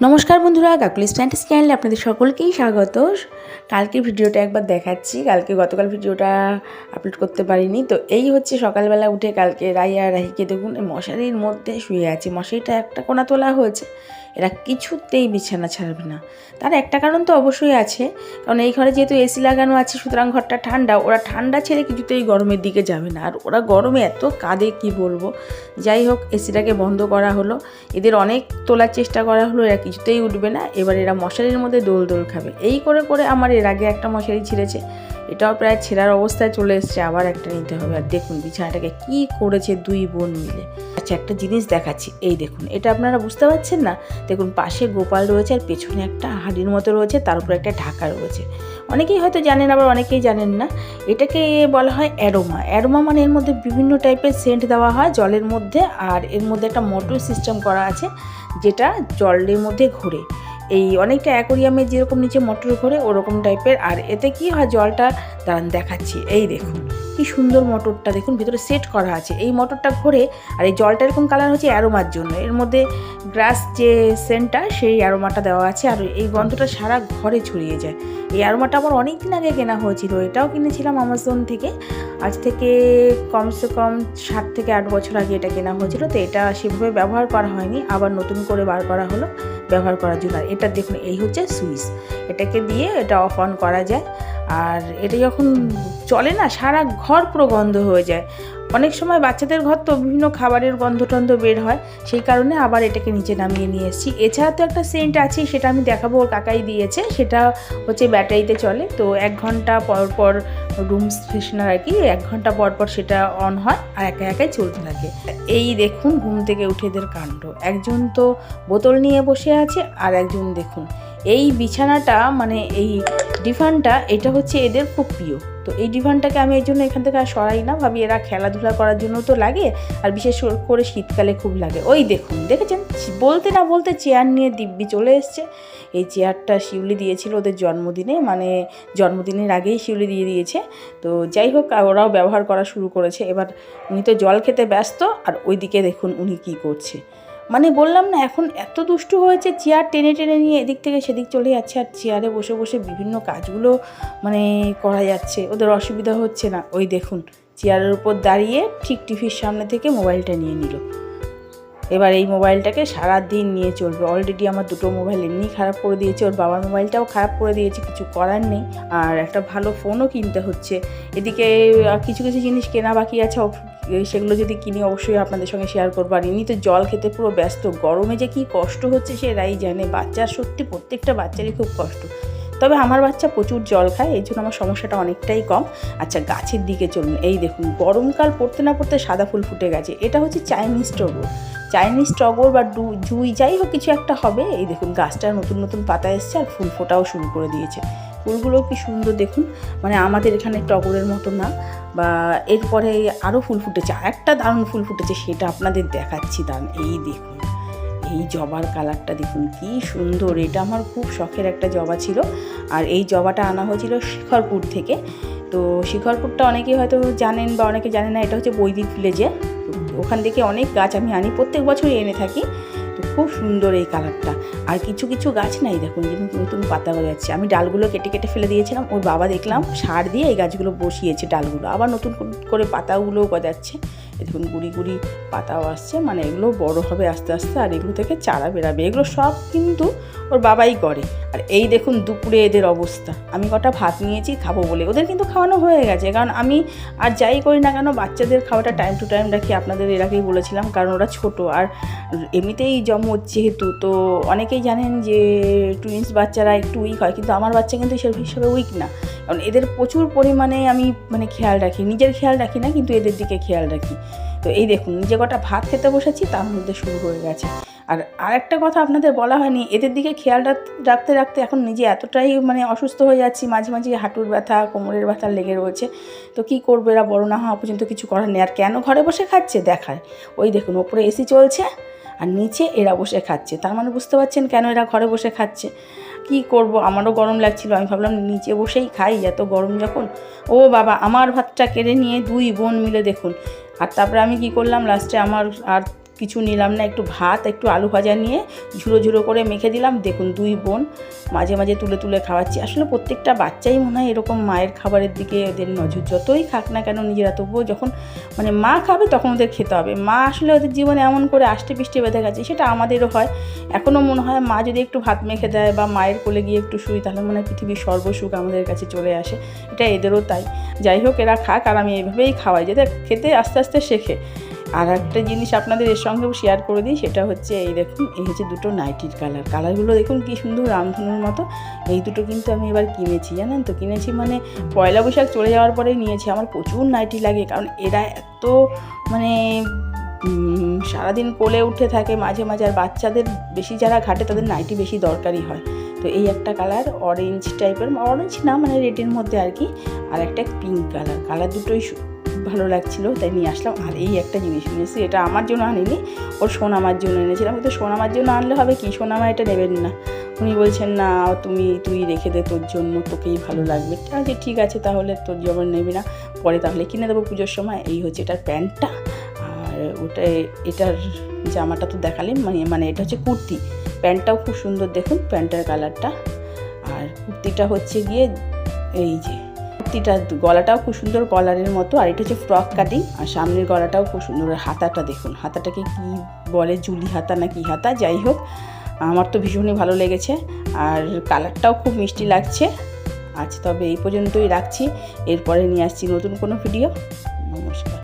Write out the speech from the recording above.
নমস্কার বন্ধুরা কাকুলিস ফ্যান্টাস চ্যানেলে আপনাদের সকলকেই স্বাগত। কালকের ভিডিওটা একবার দেখাচ্ছি। কালকে গতকাল ভিডিওটা আপলোড করতে পারিনি। তো এই হচ্ছে সকালবেলা উঠে কালকে রাইয়া রাহিকে দেখুন মশারির মধ্যে শুয়ে আছে। মশারিটা একটা কোনা তোলা হয়েছে। এরা কিছুতেই বিছানা ছাড়বে না। তার একটা কারণ তো অবশ্যই আছে, কারণ এই ঘরে যেহেতু এসি লাগানো আছে, সুতরাং ঘরটা ঠান্ডা, ওরা ঠান্ডা ছেড়ে কিছুতেই গরমের দিকে যাবে না। আর ওরা গরমে এত কাঁদে, কি বলব? যাই হোক, এসিটাকে বন্ধ করা হলো। এদের অনেক তোলার চেষ্টা করা হলো, এরা কিছুতেই উঠবে না। এবার এরা মশারির মধ্যে দোল দোল খাবে। এই করে করে আমার এর আগে একটা মশারি ছিঁড়েছে। এটাও প্রায় ছেঁড়ার অবস্থায় চলে এসছে, আবার একটা নিতে হবে। আর দেখুন, বিছানাটাকে কি করেছে দুই বোন মিলে। আচ্ছা একটা জিনিস দেখাচ্ছি। এই দেখুন, এটা আপনারা বুঝতে পারছেন না? দেখুন, পাশে গোপাল রয়েছে আর পেছনে একটা হাড়ির মতো রয়েছে, তার উপরে একটা ঢাকা রয়েছে। অনেকেই হয়তো জানেন, আবার অনেকেই জানেন না। এটাকে বলা হয় অ্যারোমা। অ্যারোমা মানে এর মধ্যে বিভিন্ন টাইপের সেন্ট দেওয়া হয় জলের মধ্যে, আর এর মধ্যে একটা মোটর সিস্টেম করা আছে, যেটা জলের মধ্যে ঘোরে। এই অনেকটা অ্যাকোরিয়ামে যেরকম নিচে মোটর ঘোরে, ওরকম টাইপের। আর এতে কি হয়, জলটা, দাঁড়ান দেখাচ্ছি। এই দেখুন, কি সুন্দর মোটরটা দেখুন, ভিতরে সেট করা আছে। এই মোটরটা ঘোরে, আর এই জলটা এরকম কালার হচ্ছে অ্যারোমার জন্য। এর মধ্যে গ্রাস যে সেন্টটা সেই অ্যারোমাটা দেওয়া আছে, আর এই গন্ধটা সারা ঘরে ছড়িয়ে যায়। এই অ্যারোমাটা আমার অনেক দিন আগে কেনা হয়েছিল, এটাও কিনেছিলাম আমাজন থেকে। আজ থেকে কমসে কম সাত থেকে আট বছর আগে এটা কেনা হয়েছিল, তো এটা সেভাবে ব্যবহার করা হয়নি। আবার নতুন করে বার করা হলো। ব্যবহার করার জন্য। এটা দেখুন, এই হচ্ছে সুইচ। এটাকে দিয়ে এটা অফ অন করা যায়। আর এটা যখন চলে না, সারা ঘর পুরো গন্ধ হয়ে যায়। অনেক সময় বাচ্চাদের ঘর তো বিভিন্ন খাবারের গন্ধ টন্ধ বের হয়, সেই কারণে আবার এটাকে নিচে নামিয়ে নিয়ে এসেছি। এছাড়া তো একটা সেন্ট আছে, সেটা আমি দেখাবো, ওর কাকাই দিয়েছে, সেটা হচ্ছে ব্যাটারিতে চলে, তো এক ঘণ্টা পর পর রুম ফ্রেশনার আর কি, এক ঘণ্টা পর পর সেটা অন হয় আর একা একাই চলতে থাকে। এই দেখুন ঘুম থেকে উঠে এদের কাণ্ড। একজন তো বোতল নিয়ে বসে আছে আর একজন দেখুন। এই বিছানাটা মানে এই ডিফানটা, এটা হচ্ছে এদের খুব প্রিয়। তো এই ডিভানটাকে আমি এই জন্য এখান থেকে আর সরাই না। ভাবি এরা খেলাধুলা করার জন্য তো লাগে, আর বিশেষ করে শীতকালে খুব লাগে। ওই দেখুন, দেখেছেন? বলতে না বলতে চেয়ার নিয়ে দিব্যি চলে এসছে। এই চেয়ারটা শিউলি দিয়েছিল ওদের জন্মদিনে মানে জন্মদিনের আগেই শিউলি দিয়ে দিয়েছে। তো যাই হোক ওরাও ব্যবহার করা শুরু করেছে। এবার উনি তো জল খেতে ব্যস্ত, আর ওইদিকে দেখুন উনি কী করছে। মানে বললাম না, এখন এত দুষ্টু হয়েছে, চেয়ার টেনে টেনে নিয়ে এদিক থেকে সেদিক চলে যাচ্ছে আর চেয়ারে বসে বসে বিভিন্ন কাজগুলো মানে করা যাচ্ছে, ওদের অসুবিধা হচ্ছে না। ওই দেখুন, চেয়ারের উপর দাঁড়িয়ে ঠিক টিভির সামনে থেকে মোবাইলটা নিয়ে নিল। এবার এই মোবাইলটাকে সারা দিন নিয়ে চলবে। অলরেডি আমার দুটো মোবাইল এমনি খারাপ করে দিয়েছে, ওর বাবার মোবাইলটাও খারাপ করে দিয়েছে, কিছু করার নেই। আর একটা ভালো ফোনও কিনতে হচ্ছে। এদিকে কিছু কিছু জিনিস কেনা বাকি আছে সেগুলো যদি কিনি, অবশ্যই আপনাদের সঙ্গে শেয়ার করব। আর এমনি তো জল খেতে পুরো ব্যস্ত, গরমে যে কী কষ্ট হচ্ছে সে রাই জানে। বাচ্চার সত্যি প্রত্যেকটা বাচ্চারই খুব কষ্ট। তবে আমার বাচ্চা প্রচুর জল খায় এই জন্য আমার সমস্যাটা অনেকটাই কম। আচ্ছা গাছের দিকে চলুন। এই দেখুন, গরমকাল পড়তে না পড়তে সাদা ফুল ফুটে গেছে। এটা হচ্ছে চাইনিজ টগর। চাইনিজ টগর বা ডু, জুই, যাই হোক কিছু একটা হবে। এই দেখুন, গাছটা নতুন নতুন পাতা এসছে আর ফুল ফোটাও শুরু করে দিয়েছে। ফুলগুলো কি সুন্দর দেখুন। মানে আমাদের এখানে টগরের মতো না। বা এরপরে আরও ফুল ফুটেছে। আর একটা দারুণ ফুল ফুটেছে, সেটা আপনাদের দেখাচ্ছি দাঁড়ান এই দেখুন, এই জবার কালারটা দেখুন, কি সুন্দর। এটা আমার খুব শখের একটা জবা ছিল। আর এই জবাটা আনা হয়েছিল শিখরপুর থেকে। তো শিখরপুরটা অনেকেই হয়তো জানেন বা অনেকে জানে না, এটা হচ্ছে বৈদিক ভিলেজে ওখান থেকে অনেক গাছ আমি আনি। প্রত্যেক বছরই এনে থাকি। খুব সুন্দর এই কালারটা। আর কিছু কিছু গাছ নাই দেখুন, যে নতুন পাতা গজাচ্ছে আমি ডালগুলো কেটে কেটে ফেলে দিয়েছিলাম, ওর বাবা দেখলাম সার দিয়ে এই গাছগুলো বসিয়েছে ডালগুলো। আবার নতুন করে পাতাগুলোও গজাচ্ছে। দেখুন, গুড়ি গুড়ি পাতাও আসছে মানে এগুলো বড় হবে আস্তে আস্তে, আর এগুলো থেকে চারা বেরাবে। এগুলো সব কিন্তু ওর বাবাই করে। আর এই দেখুন দুপুরে এদের অবস্থা। আমি কটা ভাত নিয়েছি, খাব বলে। ওদের কিন্তু খাওয়ানো হয়ে গেছে। কারণ আমি আর যাই করি না কেন, বাচ্চাদের খাওয়াটা টাইম টু টাইম রাখি আপনাদের এর আগেই বলেছিলাম, কারণ ওরা ছোট। আর এমনিতেই জমজ যেহেতু, তো অনেকেই জানেন যে টুইন্স বাচ্চারা একটু উইক হয়, কিন্তু আমার বাচ্চা কিন্তু সে হিসাবে উইক না। কারণ এদের প্রচুর পরিমাণে আমি মানে খেয়াল রাখি, নিজের খেয়াল রাখি না, কিন্তু এদের দিকে খেয়াল রাখি। তো এই দেখুন, নিজে কটা ভাত খেতে বসেছি, তার মধ্যে শুরু হয়ে গেছে। আর আরেকটা কথা আপনাদের বলা হয়নি, এদের দিকে খেয়াল রাখতে রাখতে এখন নিজে এতটাই মানে অসুস্থ হয়ে যাচ্ছি, মাঝে মাঝে হাঁটুর ব্যথা, কোমরের ব্যথা লেগে রয়েছে। তো কি করবে এরা, বড় না হওয়া পর্যন্ত কিছু করার নেই। আর কেন ঘরে বসে খাচ্ছে? দেখায়। ওই দেখুন, ওপরে এসি চলছে আর নিচে এরা বসে খাচ্ছে। তার মানে বুঝতে পারছেন কেন এরা ঘরে বসে খাচ্ছে? কি করব? আমারও গরম লাগছিল। আমি ভাবলাম নিচে বসেই খাই, এত গরম যখন। ও বাবা, আমার ভাতটা কেড়ে নিয়ে দুই বোন মিলে দেখুন। আর তারপরে আমি কি করলাম লাস্টে আমার আর কিছু নিলাম না, একটু ভাত, একটু আলু ভাজা নিয়ে ঝুড়ো ঝুড়ো করে মেখে দিলাম। দেখুন, দুই বোন মাঝে মাঝে তুলে তুলে খাওয়াচ্ছি। আসলে প্রত্যেকটা বাচ্চাই মনে হয় এরকম মায়ের খাবারের দিকে ওদের নজর যতই খাক না কেন নিজেরা, তবুও যখন মানে মা খাবে তখন ওদের খেতে হবে। মা আসলে ওদের জীবনে এমন করে আষ্টে পিষ্টে বেঁধে গেছে, সেটা আমাদেরও হয়। এখনও মনে হয় মা যদি একটু ভাত মেখে দেয় বা মায়ের কোলে গিয়ে একটু শুই, তাহলে মনে হয় পৃথিবীর সর্বসুখ আমাদের কাছে চলে আসে। এটা এদেরও তাই। যাই হোক, এরা খাক আর আমি এইভাবেই খাওয়াই। যাতে খেতে আস্তে আস্তে শেখে। আর একটা জিনিস আপনাদের এর সঙ্গেও শেয়ার করে দিই, সেটা হচ্ছে এই দেখুন, এই হচ্ছে দুটো নাইটির কালার কালারগুলো দেখুন কি সুন্দর রামধনুর মতো। এই দুটো কিন্তু আমি এবার কিনেছি, জানেন তো? কিনেছি মানে পয়লা বৈশাখ চলে যাওয়ার পরেই নিয়েছি। আমার প্রচুর নাইটি লাগে, কারণ এরা এত মানে সারাদিন কোলে উঠে থাকে মাঝে মাঝে, আর বাচ্চাদের বেশি যারা ঘাটে, তাদের নাইটি বেশি দরকারি হয়। তো এই একটা কালার অরেঞ্জ টাইপের অরেঞ্জ না মানে রেডের মধ্যে আর কি, আর একটা পিঙ্ক কালার কালার দুটোই ভালো লাগছিল, তাই নিয়ে আসলাম। আর এই একটা জিনিস নিয়েছি এটা আমার জন্য আনিনি, ওর সোনামার জন্য এনেছিলাম। কিন্তু সোনামার জন্য আনলে হবে কি? সোনামা এটা নেবেন না। উনি বলছেন, না, তুমি, তুই রেখে দে তোর জন্য, তোকেই ভালো লাগবে। আচ্ছা ঠিক আছে, তাহলে তোর যখন নেবি না। পরে তাহলে কিনে দেবো পুজোর সময়। এই হচ্ছে এটার প্যান্টটা। আর ওটা, এটার জামাটা তো দেখালেন মানে মানে এটা হচ্ছে কুর্তি। প্যান্টটাও খুব সুন্দর দেখুন, প্যান্টের কালারটা। আর কুর্তিটা হচ্ছে গিয়ে, এই যে কুর্তিটা গলাটাও খুব সুন্দর কলারের মতো, আর এটা হচ্ছে ফ্রক কাটিং, আর সামনের গলাটাও খুব সুন্দর। হাতাটা দেখুন, হাতাটাকে কি বলে, জুলি হাতা না কি হাতা, যাই হোক, আমার তো ভীষণই ভালো লেগেছে, আর কালারটাও খুব মিষ্টি লাগছে। আচ্ছা তবে এই পর্যন্তই রাখছি, এরপরে নিয়ে আসছি নতুন কোনো ভিডিও। নমস্কার।